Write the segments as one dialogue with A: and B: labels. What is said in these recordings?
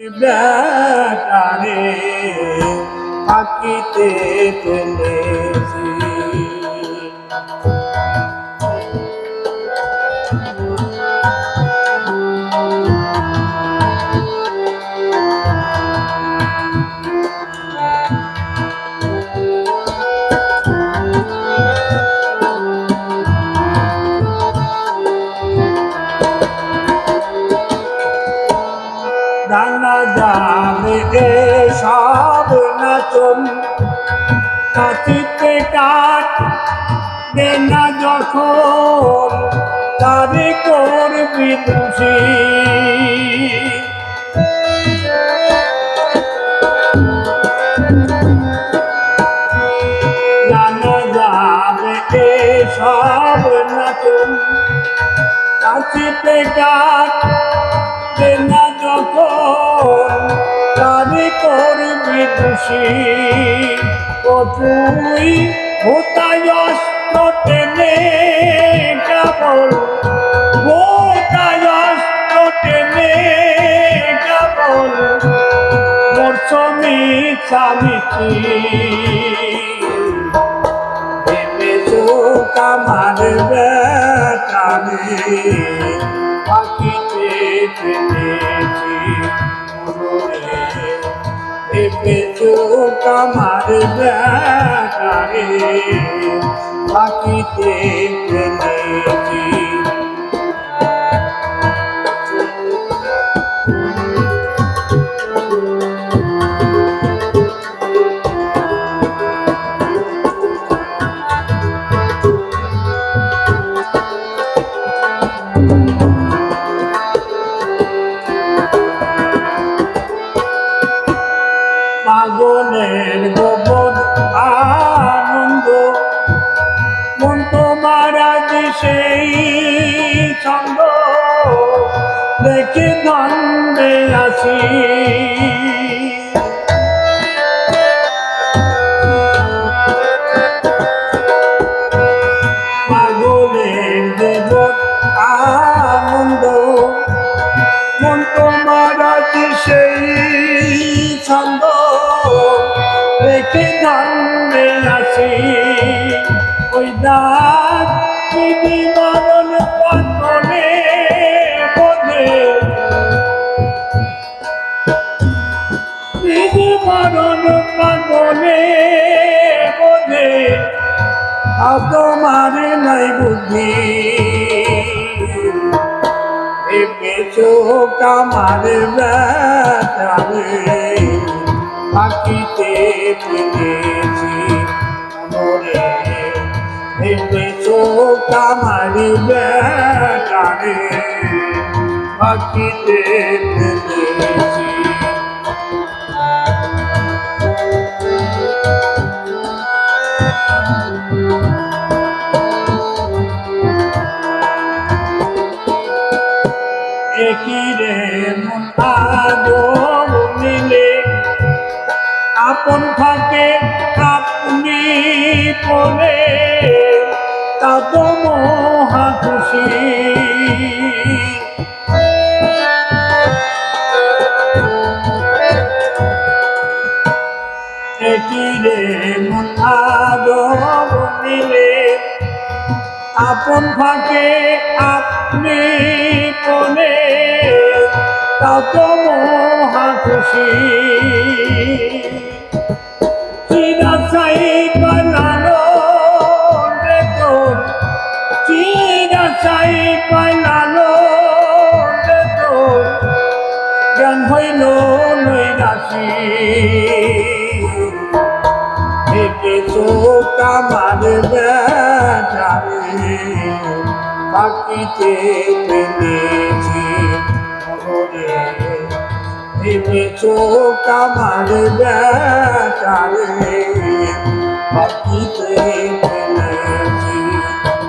A: বেটারে থাকিতে ফেলেছি। ডানা এ সব নাচন। নাচিতে কাট দে না যখন তারে করবি এ সব নাচন। নাচিতে কাট দে না যখন খুশি ও তুই ভূতায়স্ত টেনে কেবল ভূতায়স্ত টেনে কেবল মরসমি চোখ আমার বেটারে পাখিতে মরণে। ভেবে চোখ আমার বেটারে পাখিতে ফেলেছি পাগলের গোবর আনন্দ। মন তোমার আজ সেই ছন্দ। দেখে দ্বন্দ্বে আসি পাগলের দেব আনন্দ। মন তোমার সেই ছন্দ। দেখে জানবে আসি ওই দাঁত দিদি মরণ পাগলে বোঝে দিদি মরণ আর তোমার নাই বুদ্ধি। এসো কামার বেটারে পাখিতে ফিরেছি মনে এসো কামার বেটারে পাখিতে ফিরেছি একই রে মন বলে তা তো মহা খুশি। একই রে মন আদর মিলে, আপন ফাঁকে আপনি কোনে তত মহা খুশি। নৈরাশি থেকে চোখ আমার বেটারে পাখিতে ফেলেছি মনে চোখ আমার বেটারে পাখিতে ফেলেছি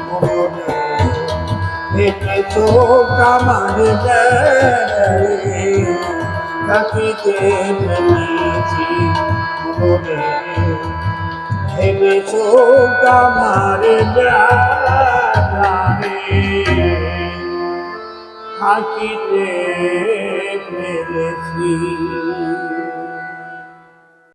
A: মনে চোখ আমার বেটারে পাখিতে ফেলেছি মনে? ভেবেছো কামার বেড়ারে থাকিতে পেরেছি